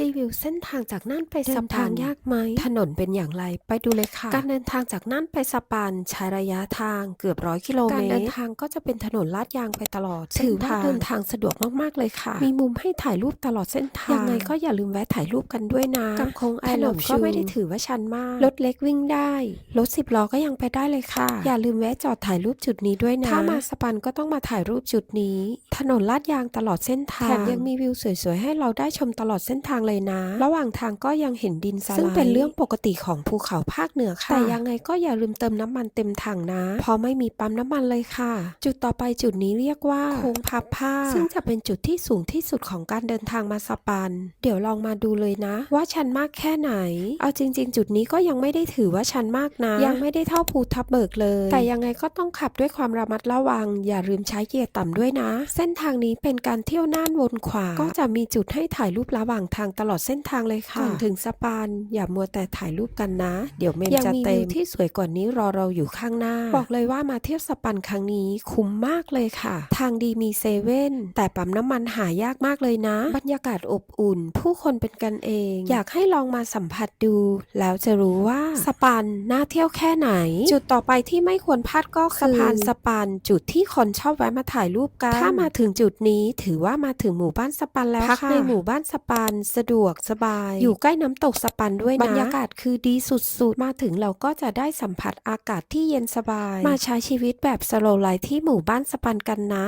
รีวิวเส้นทางจากน่านไปเดินสะพาทางนยายากกไหม ถนนเป็นอย่างไร ไปดูเลยค่ะ การเดินทางจากน่านไปสะพานใช้ระยะทางเกือบร้อยกิโลเมตร การเดินทางก็จะเป็นถนนลาดยางไปตลอด ถือว่าเดินทางสะดวกมากๆเลยค่ะ มีมุมให้ถ่ายรูปตลอดเส้นทาง ยังไงก็อย่าลืมแวะถ่ายรูปกันด้วยนะ กับโค้งไอหลมก็ไม่ได้ถือว่าชันมาก รถเล็กวิ่งได้ รถสิบล้อก็ยังไปได้เลยค่ะ อย่าลืมแวะจอดถ่ายรูปจุดนี้ด้วยนะ ถ้ามาสะพานก็ต้องมาถ่ายรูปจุดนี้ ถนนลาดยางตลอดเส้นทาง แถมยังมีวิวสวยๆให้เราได้ชมตลอดเส้นทางเลยนะ ระหว่างทางก็ยังเห็นดินสไลด์ซึ่งเป็นเรื่องปกติของภูเขาภาคเหนือค่ะ แต่ยังไงก็อย่าลืมเติมน้ำมันเต็มถังนะเพราะไม่มีปั๊มน้ำมันเลยค่ะ จุดต่อไปจุดนี้เรียกว่าโค้งพับผ้า ซึ่งจะเป็นจุดที่สูงที่สุดของการเดินทางมาสะพานเดี๋ยวลองมาดูเลยนะ ว่าชันมากแค่ไหน เอาจริง ๆ จุดนี้ก็ยังไม่ได้ถือว่าชันมากนะ ยังไม่ได้เท่าภูทับเบิกเลย แต่ยังไงก็ต้องขับด้วยความระมัดระวัง อย่าลืมใช้เกียร์ต่ำด้วยนะ เส้นทางนี้เป็นการเที่ยวน่านวนขวา ก็จะมีจุดให้ถ่ายรูประหว่างทางตลอดเส้นทางเลยค่ะ ก่อนถึงสะพาน อย่ามัวแต่ถ่ายรูปกันนะ เดี๋ยวเมมยังจะมีเต็วิมวที่สวยกว่านี้รอเราอยู่ข้างหน้า บอกเลยว่ามาเที่ยวสะพานครั้งนี้คุ้มมากเลยค่ะ ทางดีมีเซเว่นแต่ปั๊มน้ำมันหายากมากเลยนะ บรรยากาศอบอุ่น ผู้คนเป็นกันเอง อยากให้ลองมาสัมผัสดู แล้วจะรู้ว่าสะพานน่าเที่ยวแค่ไหน จุดต่อไปที่ไม่ควรพลาดก็คือสะพานสะพานจุดที่คนชอบแวะมาถ่ายรูปกันถ้ามาถึงจุดนี้ถือว่ามาถึงหมู่บ้านสะพานแล้วค่ะพักในหมู่บ้านสะพานสะดวกสบาย อยู่ใกล้น้ำตกสะพานด้วยนะ บรรยากาศคือดีสุดๆ มาถึงเราก็จะได้สัมผัสอากาศที่เย็นสบาย มาใช้ชีวิตแบบสโลไลฟ์ที่หมู่บ้านสะพานกันนะ